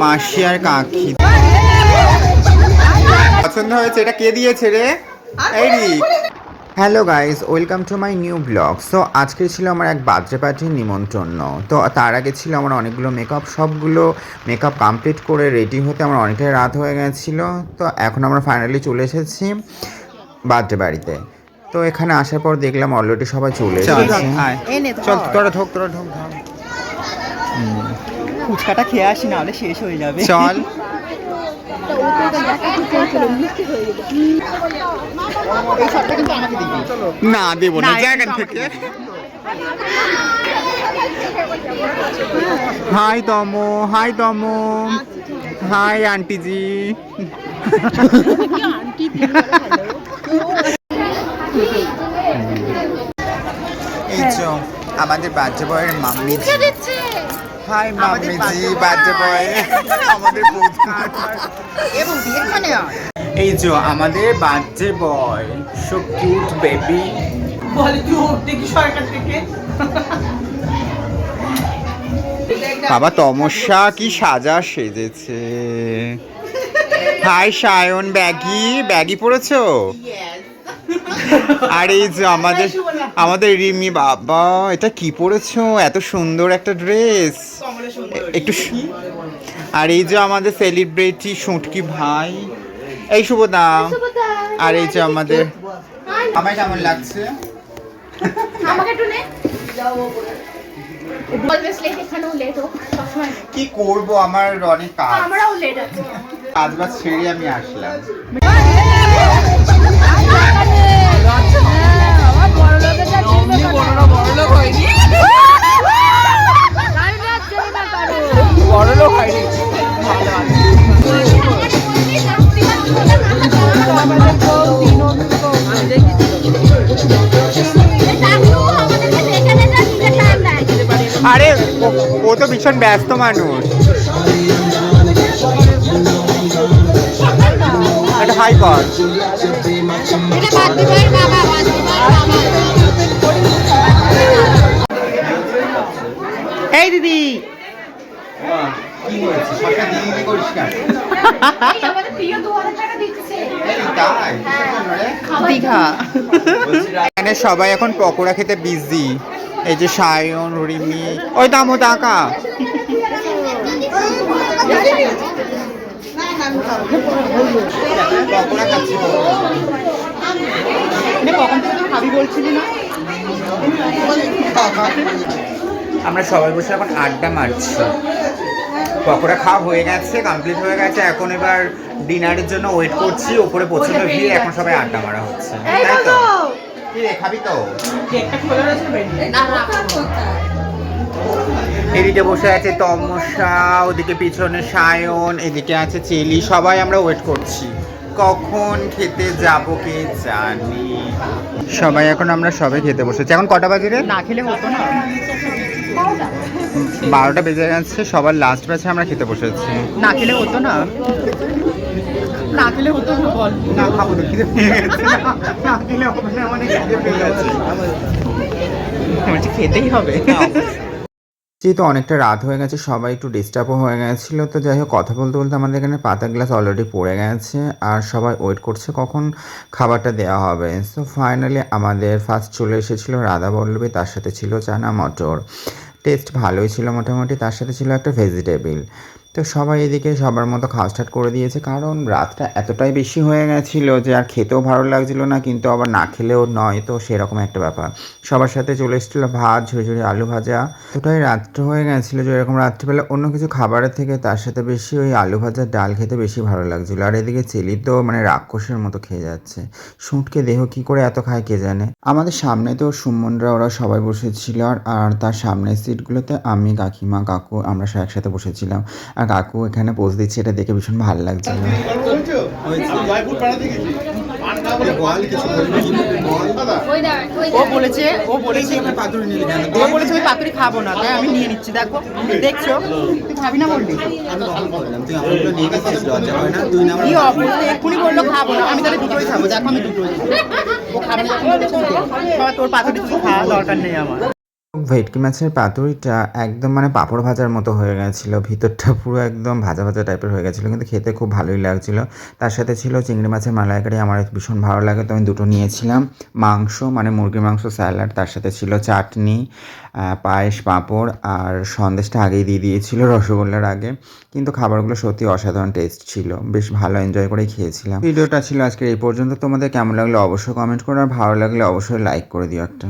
মাসি আর কাকি। পছন্দ হয়েছে এটা কে দিয়েছে রে? Hello guys welcome to my new blog so আজকে ছিল আমার এক বার্থডে পার্টির নিমন্ত্রণ। তো তার আগে ছিল আমার অনেকগুলো মেকআপ সবগুলো মেকআপ কমপ্লিট করে রেডি হতে আমার অনেকটাই রাত হয়ে গেছিল। তো এখন আমরা ফাইনালি চলে এসেছি বার্থডে বাড়িতে। তো এখানে আসার পর দেখলাম অলরেডি সবাই চলে এসেছে। চল তোরা ঢোক তোরা ঢোক। ফুচকাটা খেয়ে আসি না হলে শেষ হয়ে যাবে। চল। এই সবটা কিন্তু আমাকে দিবি। না দেবো না জায়গা থেকে। Hi Tomo hi Tomo. Hi আন্টিজি। এই আমাদের বাচ্চা বয়ের মাম্মি। হাই বাচ্চা বয়। আমাদের প্রধান এ বৌদি এখানে আয়। এই যে আমাদের বাচ্চা বয় সো কিউট বেবি বাবা তমস্যা কি সাজা সেজেছে। হাই সায়ন ব্যাগি ব্যাগি পড়েছো আর এই যে আমাদের আমাদের রিমি বাবা এটা কি পরেছো? এত সুন্দর একটা ড্রেস। একটু আর এই যে আমাদের সেলিব্রিটি সুটকি ভাই এই শুভদা আর এই যে আমাদের আমায় কেমন লাগছে? আমাকে একটু নে। late। কি করব আমার অনেক কাজ। আমরাও লেট আছি। কাজ বাজ ছেড়ে আমি আসলাম। আরে ও- তো ভীষণ ব্যস্ত মানুষ। হাই কর এই দিদি। দীঘা। এখানে সবাই এখন পকোড়া খেতে বিজি এই যে সায়ন রিমি ওই দামো টাকা আমরা সবাই বসে এখন আড্ডা মারছি। পকোড়া খাওয়া হয়ে গেছে কমপ্লিট হয়ে গেছে। এখন এবার ডিনারের জন্য ওয়েট করছি। ওপরে প্রচণ্ড ভিড় এখন সবাই আড্ডা মারা হচ্ছে। তাই তো? কি রে, খাবি তো? কেকটা খোলা রয়েছে এদিকে বসে আছে তমসা ওদিকে পিছনে সায়ন এদিকে আছে চেলি সবাই আমরা ওয়েট করছি। কখন খেতে যাব কে জানি? সবাই এখন আমরা সবাই খেতে বসেছি। এখন কটা বাজে রে? না খেলে হতো না। বারোটা বেজে গেছে সবার লাস্ট ব্যাচে আমরা খেতে বসেছি। না খেলে হতো না। খেলে হতো না বল। না খাব তো খিদে পেয়ে গেছে। না না খেলে হবে না মানে খিদে পেয়ে গেছে। বলছি খেতেই হবে। যেহেতু অনেকটা রাত হয়ে গেছে সবাই একটু ডিস্টার্বও হয়ে গেছিল। তো যাই হোক কথা বলতে বলতে আমাদের এখানে পাতা গ্লাস অলরেডি পড়ে গেছে আর সবাই ওয়েট করছে কখন খাবারটা দেওয়া হবে। সো ফাইনালি আমাদের ফার্স্ট চলে এসেছিল রাধা বল্লভী তার সাথে ছিল চানা মটর। টেস্ট ভালোই ছিল মোটামুটি তার সাথে ছিল একটা ভেজিটেবিল তো সবাই এদিকে সবার মতো খাওয়া স্টার্ট করে দিয়েছে। কারণ রাতটা এতটাই বেশি হয়ে গেছিল যে আর খেতেও ভালো লাগছিল না, কিন্তু আবার না খেলেও নয়, তো সেরকম একটা ব্যাপার। সবার সাথে চলে এসেছিল ভাত ঝুড়ি ঝুড়ি আলু ভাজা। এতটাই রাত্রে হয়ে গেছিল যে এরকম রাত্রিবেলা অন্য কিছু খাবারের থেকে তার সাথে বেশি ওই আলু ভাজার ডাল খেতে বেশি ভালো লাগছিল। আর এদিকে চেলি তো মানে রাক্ষসের মতো খেয়ে যাচ্ছে। শুঁটকে দেহ কি করে এত খায় কে জানে? আমাদের সামনে তো সুমনরা, ওরা সবাই বসেছিল আর আর তার সামনের সিটগুলোতে আমি, কাকিমা, কাকু আমরা সব একসাথে বসেছিলাম। আর কাকু এখানে পোজ দিচ্ছে, এটা দেখে ভীষণ ভালো লাগছে। ও বলেছে ও বলেছে ও বলেছে, আমি পাতুরি খাব না, তাই আমি নিয়ে নিচ্ছি, দেখো, দেখছ? তুই খাবি না কি এক্ষুনি বলল খাব না, আমি তাহলে দুটোই খাব, দেখো আমি দুটোই ও না তোর পাতুরি খাওয়া দরকার নেই আমার। ভেটকি মাছের পাতুরিটা একদম মানে পাঁপড় ভাজার মতো হয়ে গেছিল। ভিতরটা পুরো একদম ভাজা ভাজা টাইপের হয়ে গেছিল, কিন্তু খেতে খুব ভালোই লাগছিল। তার সাথে ছিল চিংড়ি মাছের মালাইকারি, আমার ভীষণ ভালো লাগে, তো আমি দুটো নিয়েছিলাম। মাংস মানে মুরগির মাংস, স্যালাড, তার সাথে ছিল চাটনি পায়েস, পাঁপড়, আর সন্দেশটা আগেই দিয়ে দিয়েছিল রসগোল্লার আগে। কিন্তু খাবারগুলো সত্যি অসাধারণ টেস্ট ছিল, বেশ ভালো এনজয় করেই খেয়েছিলাম। ভিডিওটা ছিল আজকে এই পর্যন্ত, তোমাদের কেমন লাগল অবশ্যই কমেন্ট করো, আর ভালো লাগলে অবশ্যই লাইক করে দিও একটা।